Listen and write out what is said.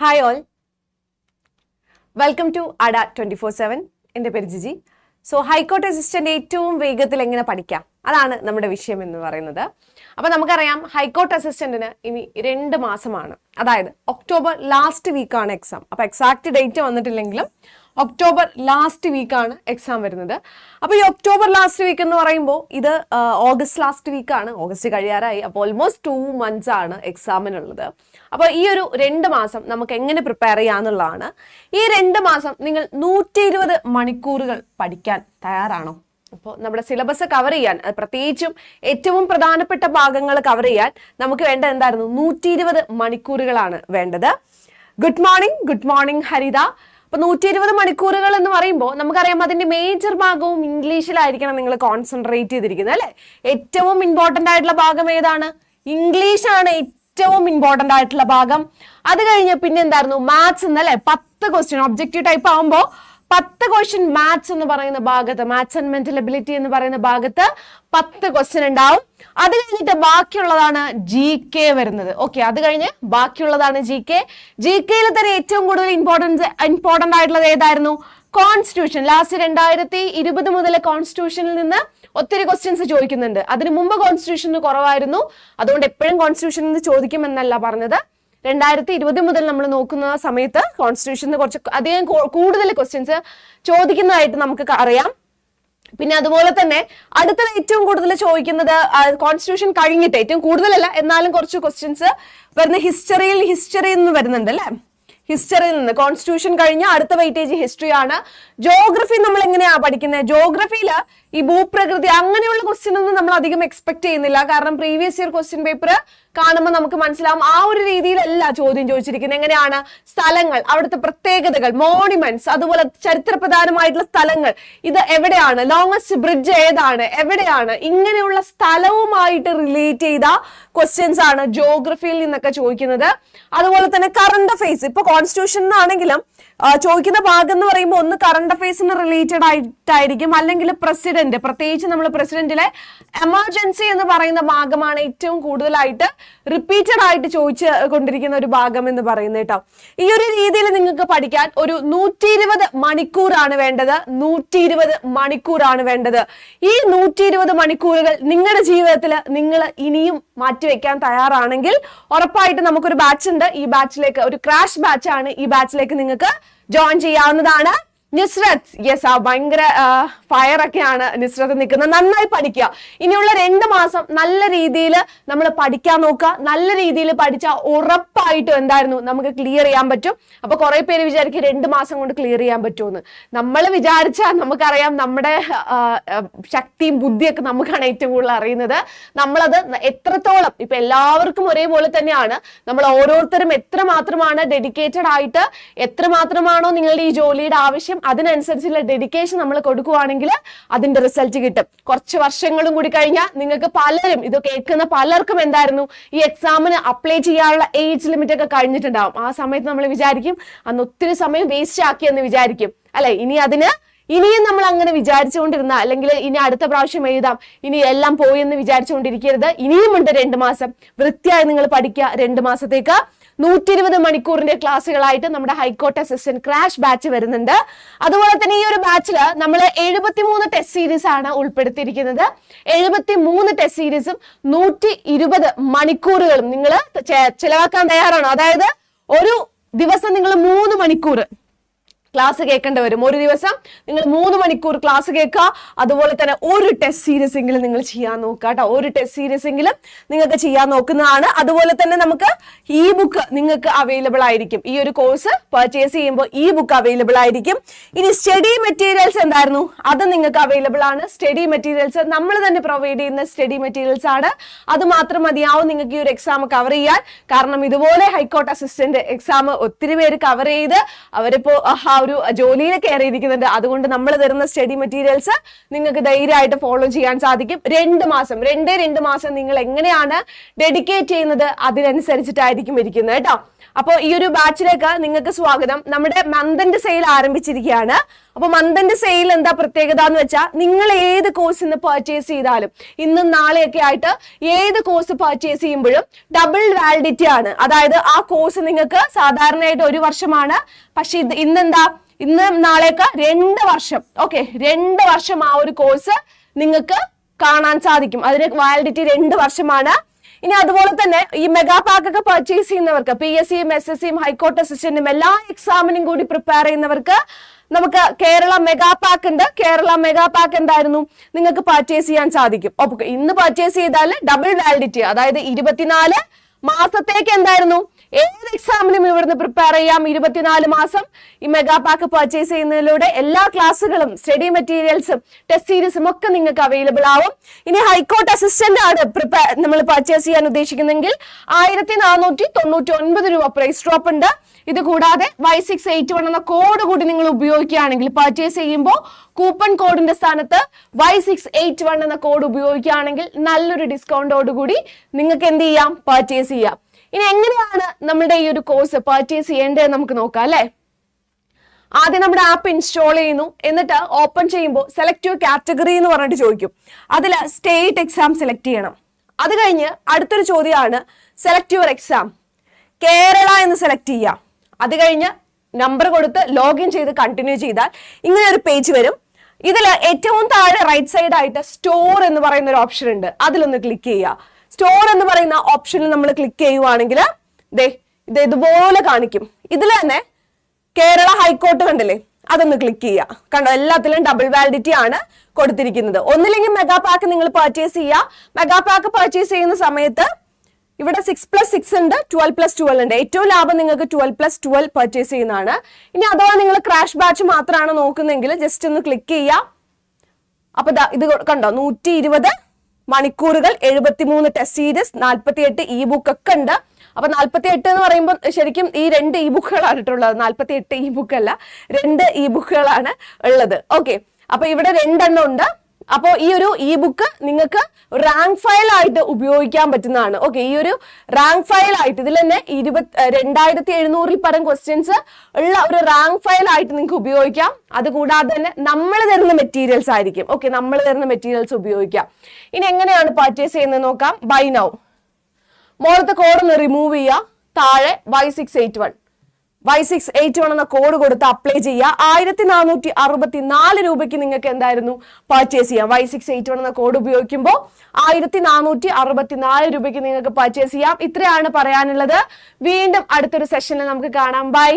Hi all welcome to Adda twenty four seven എന്റെ പേര് Jiji. So high court assistant ഏറ്റവും വേഗത്തിൽ എങ്ങനെ പഠിക്കാം? അതാണ് നമ്മുടെ വിഷയം എന്ന് പറയുന്നത്. അപ്പോൾ നമുക്കറിയാം ഹൈക്കോർട്ട് അസിസ്റ്റന്റിന് ഇനി രണ്ട് മാസമാണ്. അതായത് ഒക്ടോബർ ലാസ്റ്റ് വീക്കാണ് എക്സാം അപ്പോൾ എക്സാക്ട് ഡേറ്റ് വന്നിട്ടില്ലെങ്കിലും ഒക്ടോബർ ലാസ്റ്റ് വീക്കാണ് എക്സാം വരുന്നത്. അപ്പോൾ ഈ ഒക്ടോബർ ലാസ്റ്റ് വീക്ക് എന്ന് പറയുമ്പോൾ ഇത് ഓഗസ്റ്റ് ലാസ്റ്റ് വീക്കാണ് ഓഗസ്റ്റ് കഴിയാറായി. അപ്പോൾ ഓൾമോസ്റ്റ് ടു മന്ത്സ് ആണ് എക്സാമിനുള്ളത് അപ്പോൾ ഈ ഒരു രണ്ട് മാസം നമുക്ക് എങ്ങനെ പ്രിപ്പയർ ചെയ്യാന്നുള്ളതാണ് ഈ രണ്ട് മാസം നിങ്ങൾ നൂറ്റി മണിക്കൂറുകൾ പഠിക്കാൻ തയ്യാറാണോ? അപ്പോൾ നമ്മുടെ സിലബസ് കവർ ചെയ്യാൻ പ്രത്യേകിച്ചും ഏറ്റവും പ്രധാനപ്പെട്ട ഭാഗങ്ങൾ കവർ ചെയ്യാൻ നമുക്ക് വേണ്ട എന്തായിരുന്നു? നൂറ്റി ഇരുപത് മണിക്കൂറുകളാണ് വേണ്ടത്. Good morning good morning Haritha. അപ്പൊ നൂറ്റി ഇരുപത് മണിക്കൂറുകൾ എന്ന് പറയുമ്പോൾ നമുക്കറിയാം അതിന്റെ മേജർ ഭാഗവും ഇംഗ്ലീഷിലായിരിക്കണം നിങ്ങൾ കോൺസെൻട്രേറ്റ് ചെയ്തിരിക്കുന്നത് അല്ലെ? ഏറ്റവും ഇമ്പോർട്ടന്റ് ആയിട്ടുള്ള ഭാഗം ഏതാണ്? ഇംഗ്ലീഷ് ആണ് ഏറ്റവും ഇമ്പോർട്ടന്റ് ആയിട്ടുള്ള ഭാഗം. അത് കഴിഞ്ഞ് പിന്നെ എന്തായിരുന്നു? മാത്സ് എന്നല്ലേ? പത്ത് ക്വസ്റ്റ്യൻ ഒബ്ജക്റ്റീവ് ടൈപ്പ് ആവുമ്പോൾ പത്ത് ക്വസ്റ്റ്യൻ മാത്സ് എന്ന് പറയുന്ന ഭാഗത്ത് മാത്സ് ആൻഡ് മെന്റൽ എബിലിറ്റി എന്ന് പറയുന്ന ഭാഗത്ത് പത്ത് ക്വസ്റ്റ്യൻ ഉണ്ടാവും. അത് കഴിഞ്ഞിട്ട് ബാക്കിയുള്ളതാണ് ജി കെ വരുന്നത്. ഓക്കെ അത് കഴിഞ്ഞ് ബാക്കിയുള്ളതാണ് ജി കെ ജി കെയിൽ തന്നെ ഏറ്റവും കൂടുതൽ ഇമ്പോർട്ടൻസ് ഇമ്പോർട്ടന്റ് ആയിട്ടുള്ളത് ഏതായിരുന്നു? കോൺസ്റ്റിറ്റ്യൂഷൻ ലാസ്റ്റ് രണ്ടായിരത്തി ഇരുപത് മുതൽ കോൺസ്റ്റിറ്റ്യൂഷനിൽ നിന്ന് ഒത്തിരി ക്വസ്റ്റ്യൻസ് ചോദിക്കുന്നുണ്ട്. അതിന് മുമ്പ് കോൺസ്റ്റിറ്റ്യൂഷന് കുറവായിരുന്നു. അതുകൊണ്ട് എപ്പോഴും കോൺസ്റ്റിറ്റ്യൂഷനിൽ നിന്ന് ചോദിക്കുമെന്നല്ല പറഞ്ഞത്. രണ്ടായിരത്തി ഇരുപത് മുതൽ നമ്മൾ നോക്കുന്ന സമയത്ത് കോൺസ്റ്റിറ്റ്യൂഷന് കുറച്ച് അധികം കൂടുതൽ ക്വസ്റ്റ്യൻസ് ചോദിക്കുന്നതായിട്ട് നമുക്ക് അറിയാം. പിന്നെ അതുപോലെ തന്നെ അടുത്തത് ഏറ്റവും കൂടുതൽ ചോദിക്കുന്നത് കോൺസ്റ്റിറ്റ്യൂഷൻ കഴിഞ്ഞിട്ട് ഏറ്റവും കൂടുതലല്ല എന്നാലും കുറച്ച് ക്വസ്റ്റ്യൻസ് വരുന്ന ഹിസ്റ്ററിയിൽ ഹിസ്റ്ററി എന്ന് വരുന്നുണ്ട് അല്ലേ? ഹിസ്റ്ററിയിൽ നിന്ന്. കോൺസ്റ്റിറ്റ്യൂഷൻ കഴിഞ്ഞ അടുത്ത വെയിറ്റേജ് ഹിസ്റ്ററി ആണ്. ജോഗ്രഫി നമ്മൾ എങ്ങനെയാണ് പഠിക്കുന്നത് ജോഗ്രഫിയിൽ ഈ ഭൂപ്രകൃതി അങ്ങനെയുള്ള ക്വസ്റ്റ്യൻ ഒന്നും നമ്മൾ അധികം എക്സ്പെക്ട് ചെയ്യുന്നില്ല. കാരണം പ്രീവിയസ് ഇയർ ക്വസ്റ്റ്യൻ പേപ്പർ കാണുമ്പോൾ നമുക്ക് മനസ്സിലാവും ആ ഒരു രീതിയിലല്ല ചോദ്യം ചോദിച്ചിരിക്കുന്നത്. എങ്ങനെയാണ് സ്ഥലങ്ങൾ അവിടുത്തെ പ്രത്യേകതകൾ മോണിമെന്റ്സ് അതുപോലെ ചരിത്രപ്രധാനമായിട്ടുള്ള സ്ഥലങ്ങൾ ഇത് എവിടെയാണ്? ലോങ്സ്റ്റ് ബ്രിഡ്ജ് ഏതാണ്? എവിടെയാണ്? ഇങ്ങനെയുള്ള സ്ഥലവുമായിട്ട് റിലേറ്റ് ചെയ്ത ക്വസ്റ്റ്യൻസ് ആണ് ജോഗ്രഫിയിൽ നിന്നൊക്കെ ചോദിക്കുന്നത്. അതുപോലെ തന്നെ കറണ്ട് അഫയേഴ്സ് ഇപ്പൊ കോൺസ്റ്റിറ്റ്യൂഷൻ ആണെങ്കിലും ചോദിക്കുന്ന ഭാഗം എന്ന് പറയുമ്പോൾ ഒന്ന് കറണ്ട് അഫയേഴ്സിന് റിലേറ്റഡ് ആയിട്ടായിരിക്കും. അല്ലെങ്കിൽ പ്രസിഡന്റ് പ്രത്യേകിച്ച് നമ്മൾ പ്രസിഡന്റിലെ എമർജൻസി എന്ന് പറയുന്ന ഭാഗമാണ് ഏറ്റവും കൂടുതലായിട്ട് റിപ്പീറ്റഡ് ആയിട്ട് ചോദിച്ച് കൊണ്ടിരിക്കുന്ന ഒരു ഭാഗം എന്ന് പറയുന്നത് കേട്ടോ. ഈ ഒരു രീതിയിൽ നിങ്ങൾക്ക് പഠിക്കാൻ ഒരു നൂറ്റി ഇരുപത് മണിക്കൂറാണ് വേണ്ടത്. നൂറ്റി ഇരുപത് മണിക്കൂറാണ് വേണ്ടത്. ഈ നൂറ്റി ഇരുപത് മണിക്കൂറുകൾ നിങ്ങളുടെ ജീവിതത്തിൽ നിങ്ങൾ ഇനിയും മാറ്റിവെക്കാൻ തയ്യാറാണെങ്കിൽ ഉറപ്പായിട്ട് നമുക്കൊരു ബാച്ച് ഉണ്ട്. ഈ ബാച്ചിലേക്ക് ഒരു ക്രാഷ് ബാച്ചാണ് ഈ ബാച്ചിലേക്ക് നിങ്ങൾക്ക് ജോയിൻ ചെയ്യാവുന്നതാണ്. നിസ്രത്ത് യെസ് ആ ഭയങ്കര ഫയർ ഒക്കെയാണ് നിസ്രത്ത് നിൽക്കുന്നത്. നന്നായി പഠിക്കുക. ഇനിയുള്ള രണ്ട് മാസം നല്ല രീതിയിൽ നമ്മൾ പഠിക്കാൻ നോക്കുക. നല്ല രീതിയിൽ പഠിച്ചാൽ ഉറപ്പായിട്ടും എന്തായിരുന്നു നമുക്ക് ക്ലിയർ ചെയ്യാൻ പറ്റും. അപ്പോൾ കുറേ പേര് വിചാരിക്കും രണ്ട് മാസം കൊണ്ട് ക്ലിയർ ചെയ്യാൻ പറ്റുമെന്ന്. നമ്മൾ വിചാരിച്ചാൽ നമുക്കറിയാം നമ്മുടെ ശക്തിയും ബുദ്ധിയൊക്കെ നമുക്കാണ് ഏറ്റവും കൂടുതൽ അറിയുന്നത്. നമ്മളത് എത്രത്തോളം ഇപ്പൊ എല്ലാവർക്കും ഒരേപോലെ തന്നെയാണ്. നമ്മൾ ഓരോരുത്തരും എത്ര മാത്രമാണ് ഡെഡിക്കേറ്റഡ് ആയിട്ട് എത്ര മാത്രമാണോ നിങ്ങളുടെ ഈ ജോലിയുടെ ആവശ്യം അതിനനുസരിച്ചുള്ള ഡെഡിക്കേഷൻ നമ്മൾ കൊടുക്കുവാണെങ്കിൽ അതിന്റെ റിസൾട്ട് കിട്ടും. കുറച്ച് വർഷങ്ങളും കൂടി കഴിഞ്ഞാൽ നിങ്ങൾക്ക് പലരും ഇത് കേൾക്കുന്ന പലർക്കും എന്തായിരുന്നു? ഈ എക്സാമിന് അപ്ലൈ ചെയ്യാനുള്ള ഏജ് ലിമിറ്റ് ഒക്കെ കഴിഞ്ഞിട്ടുണ്ടാവും. ആ സമയത്ത് നമ്മൾ വിചാരിക്കും അന്ന് ഒത്തിരി സമയം വേസ്റ്റ് ആക്കി എന്ന് വിചാരിക്കും. അല്ലെ? ഇനി അതിന് ഇനിയും നമ്മൾ അങ്ങനെ വിചാരിച്ചുകൊണ്ടിരുന്ന അല്ലെങ്കിൽ ഇനി അടുത്ത പ്രാവശ്യം എഴുതാം ഇനി എല്ലാം പോയി എന്ന് വിചാരിച്ചുകൊണ്ടിരിക്കരുത്. ഇനിയുമുണ്ട് രണ്ട് മാസം. വൃത്തിയായി നിങ്ങൾ പഠിക്കുക രണ്ട് മാസത്തേക്ക്. നൂറ്റി ഇരുപത് മണിക്കൂറിന്റെ ക്ലാസ്സുകളായിട്ട് നമ്മുടെ ഹൈക്കോർട്ട് അസിസ്റ്റന്റ് ക്രാഷ് ബാച്ച് വരുന്നുണ്ട്. അതുപോലെ തന്നെ ഈ ഒരു ബാച്ചിൽ നമ്മൾ എഴുപത്തിമൂന്ന് ടെസ്റ്റ് സീരീസ് ആണ് ഉൾപ്പെടുത്തിയിരിക്കുന്നത്. എഴുപത്തി മൂന്ന് ടെസ്റ്റ് സീരീസും നൂറ്റി ഇരുപത് മണിക്കൂറുകളും നിങ്ങൾ ചിലവാക്കാൻ തയ്യാറാണോ. അതായത് ഒരു ദിവസം നിങ്ങൾ മൂന്ന് മണിക്കൂർ ക്ലാസ് കേൾക്കേണ്ടി വരും. ഒരു ദിവസം നിങ്ങൾ മൂന്ന് മണിക്കൂർ ക്ലാസ് കേൾക്കുക. അതുപോലെ തന്നെ ഒരു ടെസ്റ്റ് സീരീസ് എങ്കിലും നിങ്ങൾ ചെയ്യാൻ നോക്കുക കേട്ടോ. ഒരു ടെസ്റ്റ് സീരീസ് എങ്കിലും നിങ്ങൾക്ക് ചെയ്യാൻ നോക്കുന്നതാണ്. അതുപോലെ തന്നെ നമുക്ക് ഇ ബുക്ക് നിങ്ങൾക്ക് അവൈലബിൾ ആയിരിക്കും. ഈ ഒരു കോഴ്സ് പർച്ചേസ് ചെയ്യുമ്പോൾ ഇ ബുക്ക് അവൈലബിൾ ആയിരിക്കും. ഇനി സ്റ്റഡി മെറ്റീരിയൽസ് എന്തായിരുന്നു? അത് നിങ്ങൾക്ക് അവൈലബിൾ ആണ്. സ്റ്റഡി മെറ്റീരിയൽസ് നമ്മൾ തന്നെ പ്രൊവൈഡ് ചെയ്യുന്ന സ്റ്റഡി മെറ്റീരിയൽസ് ആണ്. അത് മാത്രം മതിയാവും നിങ്ങൾക്ക് ഈ ഒരു എക്സാം കവർ ചെയ്യാൻ. കാരണം ഇതുപോലെ ഹൈക്കോർട്ട് അസിസ്റ്റന്റ് എക്സാം ഒത്തിരി പേര് കവർ ചെയ്ത് അവരിപ്പോ ആ ഒരു ജോലിയിൽ കയറിയിരിക്കുന്നുണ്ട്. അതുകൊണ്ട് നമ്മൾ തരുന്ന സ്റ്റഡി മെറ്റീരിയൽസ് നിങ്ങൾക്ക് ധൈര്യമായിട്ട് ഫോളോ ചെയ്യാൻ സാധിക്കും. രണ്ട് മാസം രണ്ടേ രണ്ട് മാസം നിങ്ങൾ എങ്ങനെയാണ് ഡെഡിക്കേറ്റ് ചെയ്യുന്നത് അതിനനുസരിച്ചിട്ടായിരിക്കും ഇരിക്കുന്നത് കേട്ടോ. അപ്പോൾ ഈ ഒരു ബാച്ചിലേക്ക് നിങ്ങൾക്ക് സ്വാഗതം. നമ്മുടെ മന്തന്റെ സെയിൽ ആരംഭിച്ചിരിക്കുകയാണ്. അപ്പോൾ മന്തന്റെ സെയിൽ എന്താ പ്രത്യേകത എന്ന് വെച്ചാൽ നിങ്ങൾ ഏത് കോഴ്സ് ഇന്ന് പർച്ചേസ് ചെയ്താലും ഇന്നും നാളെയൊക്കെ ആയിട്ട് ഏത് കോഴ്സ് പർച്ചേസ് ചെയ്യുമ്പോഴും ഡബിൾ വാലിഡിറ്റി ആണ്. അതായത് ആ കോഴ്സ് നിങ്ങൾക്ക് സാധാരണയായിട്ട് ഒരു വർഷമാണ്. പക്ഷെ ഇന്ന് ഇന്നെന്താ? ഇന്ന് നാളെയൊക്കെ രണ്ട് വർഷം. ഓക്കെ രണ്ട് വർഷം ആ ഒരു കോഴ്സ് നിങ്ങൾക്ക് കാണാൻ സാധിക്കും. അതിന് വാലിഡിറ്റി രണ്ട് വർഷമാണ്. ഇനി അതുപോലെ തന്നെ ഈ മെഗാ പാക്ക് ഒക്കെ പർച്ചേസ് ചെയ്യുന്നവർക്ക് പി എസ് സിയും എസ് എസ് സിയും ഹൈക്കോർട്ട് അസിസ്റ്റന്റും എല്ലാ എക്സാമിനും കൂടി പ്രിപ്പയർ ചെയ്യുന്നവർക്ക് നമുക്ക് കേരള മെഗാ പാക്ക് ഉണ്ട്. കേരള മെഗാ പാക്ക് എന്തായിരുന്നു? നിങ്ങൾക്ക് പർച്ചേസ് ചെയ്യാൻ സാധിക്കും. ഇന്ന് പർച്ചേസ് ചെയ്താൽ ഡബിൾ വാലിഡിറ്റി അതായത് ഇരുപത്തിനാല് മാസത്തേക്ക് എന്തായിരുന്നു? ഏത് എക്സാമിനും ഇവിടുന്ന് പ്രിപ്പയർ ചെയ്യാം. ഇരുപത്തിനാല് മാസം ഈ മെഗാ പാക്ക് പർച്ചേസ് ചെയ്യുന്നതിലൂടെ എല്ലാ ക്ലാസ്സുകളും സ്റ്റഡി മെറ്റീരിയൽസും ടെസ്റ്റ് സീരീസും ഒക്കെ നിങ്ങൾക്ക് അവൈലബിൾ ആവും. ഇനി ഹൈക്കോർട്ട് അസിസ്റ്റന്റ് ആണ് പ്രിപ്പയർ നമ്മൾ പർച്ചേസ് ചെയ്യാൻ ഉദ്ദേശിക്കുന്നെങ്കിൽ ആയിരത്തി നാനൂറ്റി തൊണ്ണൂറ്റി ഒൻപത് രൂപ പ്രൈസ് ഡ്രോപ്പ് ഉണ്ട്. ഇത് കൂടാതെ വൈ സിക്സ് എയ്റ്റ് വൺ എന്ന കോഡ് കൂടി നിങ്ങൾ ഉപയോഗിക്കുകയാണെങ്കിൽ പർച്ചേസ് ചെയ്യുമ്പോൾ കൂപ്പൺ കോഡിന്റെ സ്ഥാനത്ത് വൈ സിക്സ് എയ്റ്റ് വൺ എന്ന കോഡ് ഉപയോഗിക്കുകയാണെങ്കിൽ നല്ലൊരു ഡിസ്കൗണ്ടോട് കൂടി നിങ്ങൾക്ക് എന്ത് ചെയ്യാം? പർച്ചേസ് ചെയ്യാം. ഇനി എങ്ങനെയാണ് നമ്മുടെ ഈ ഒരു കോഴ്സ് പർച്ചേസ് ചെയ്യേണ്ടത് നമുക്ക് നോക്കാം അല്ലേ? ആദ്യം നമ്മുടെ ആപ്പ് ഇൻസ്റ്റാൾ ചെയ്യുന്നു. എന്നിട്ട് ഓപ്പൺ ചെയ്യുമ്പോൾ സെലക്ട് യുവർ കാറ്റഗറി എന്ന് പറഞ്ഞിട്ട് ചോദിക്കും. അതിൽ സ്റ്റേറ്റ് എക്സാം സെലക്ട് ചെയ്യണം. അത് കഴിഞ്ഞ് അടുത്തൊരു ചോദ്യമാണ് സെലക്ട് യുവർ എക്സാം കേരള എന്ന് സെലക്ട് ചെയ്യാം. അത് കഴിഞ്ഞ് നമ്പർ കൊടുത്ത് ലോഗിൻ ചെയ്ത് കണ്ടിന്യൂ ചെയ്താൽ ഇങ്ങനെ ഒരു പേജ് വരും. ഇതിൽ ഏറ്റവും താഴെ റൈറ്റ് സൈഡ് ആയിട്ട് സ്റ്റോർ എന്ന് പറയുന്ന ഒരു ഓപ്ഷൻ ഉണ്ട്. അതിലൊന്ന് ക്ലിക്ക് ചെയ്യുക. സ്റ്റോർ എന്ന് പറയുന്ന ഓപ്ഷനിൽ നമ്മൾ ക്ലിക്ക് ചെയ്യുവാണെങ്കിൽ ദേ ഇത് ഇതുപോലെ കാണിക്കും. ഇതിൽ തന്നെ കേരള ഹൈക്കോർട്ട് കണ്ടില്ലേ? അതൊന്ന് ക്ലിക്ക് ചെയ്യുക. കണ്ടോ? എല്ലാത്തിലും ഡബിൾ വാലിഡിറ്റി ആണ് കൊടുത്തിരിക്കുന്നത്. ഒന്നില്ലെങ്കിൽ മെഗാ പാക്ക് നിങ്ങൾ പർച്ചേസ് ചെയ്യുക. മെഗാ പാക്ക് പർച്ചേസ് ചെയ്യുന്ന സമയത്ത് ഇവിടെ സിക്സ് പ്ലസ് സിക്സ് ഉണ്ട് ട്വൽവ് പ്ലസ് ട്വൽവ് ഉണ്ട്. ഏറ്റവും ലാഭം നിങ്ങൾക്ക് ട്വൽവ് പ്ലസ് ട്വൽവ് പർച്ചേസ് ചെയ്യുന്നതാണ്. ഇനി അഥവാ നിങ്ങൾ ക്രാഷ് ബാച്ച് മാത്രമാണ് നോക്കുന്നതെങ്കിൽ ജസ്റ്റ് ഒന്ന് ക്ലിക്ക് ചെയ്യുക. അപ്പൊ ഇത് കണ്ടോ? നൂറ്റി ഇരുപത് മണിക്കൂറുകൾ എഴുപത്തിമൂന്ന് ടെസ്റ്റ് സീരീസ് നാൽപ്പത്തി എട്ട് ഇ ബുക്ക് ഒക്കെ ഉണ്ട്. അപ്പൊ നാൽപ്പത്തി എട്ട് എന്ന് പറയുമ്പോൾ ശരിക്കും ഈ രണ്ട് ഇ ബുക്കുകളാണ് ഇട്ടുള്ളത് നാൽപ്പത്തി എട്ട് ഇ ബുക്ക് അല്ല രണ്ട് ഇ ബുക്കുകളാണ് ഉള്ളത്. ഓക്കെ അപ്പൊ ഇവിടെ രണ്ടെണ്ണം ഉണ്ട്. അപ്പോൾ ഈ ഒരു ഇ ബുക്ക് നിങ്ങൾക്ക് റാങ്ക് ഫയൽ ആയിട്ട് ഉപയോഗിക്കാൻ പറ്റുന്നതാണ്. ഓക്കെ ഈ ഒരു റാങ്ക് ഫയൽ ആയിട്ട് ഇതിൽ തന്നെ ഇരുപത്തി രണ്ടായിരത്തി എഴുന്നൂറിൽ പരം ക്വസ്റ്റ്യൻസ് ഉള്ള ഒരു റാങ്ക് ഫയൽ ആയിട്ട് നിങ്ങൾക്ക് ഉപയോഗിക്കാം. അതുകൂടാതെ തന്നെ നമ്മൾ തരുന്ന മെറ്റീരിയൽസ് ആയിരിക്കും. ഓക്കെ നമ്മൾ തരുന്ന മെറ്റീരിയൽസ് ഉപയോഗിക്കാം. ഇനി എങ്ങനെയാണ് പർച്ചേസ് ചെയ്യുന്നത് നോക്കാം. ബൈ നൗ മോളത്തെ കോഡ് ഒന്ന് റിമൂവ് ചെയ്യുക. താഴെ Y six eight one Y six eight one എന്ന കോഡ് കൊടുത്ത് അപ്ലൈ ചെയ്യുക. ആയിരത്തി നാനൂറ്റി അറുപത്തി നാല് രൂപയ്ക്ക് നിങ്ങൾക്ക് എന്തായിരുന്നു പർച്ചേസ് ചെയ്യാം. വൈ സിക്സ് എയ്റ്റ് വൺ എന്ന കോഡ് ഉപയോഗിക്കുമ്പോൾ ആയിരത്തി നാനൂറ്റി അറുപത്തി നാല് രൂപയ്ക്ക് നിങ്ങൾക്ക് പർച്ചേസ് ചെയ്യാം. ഇത്രയാണ് പറയാനുള്ളത്. വീണ്ടും അടുത്തൊരു സെഷനിൽ നമുക്ക് കാണാം. ബൈ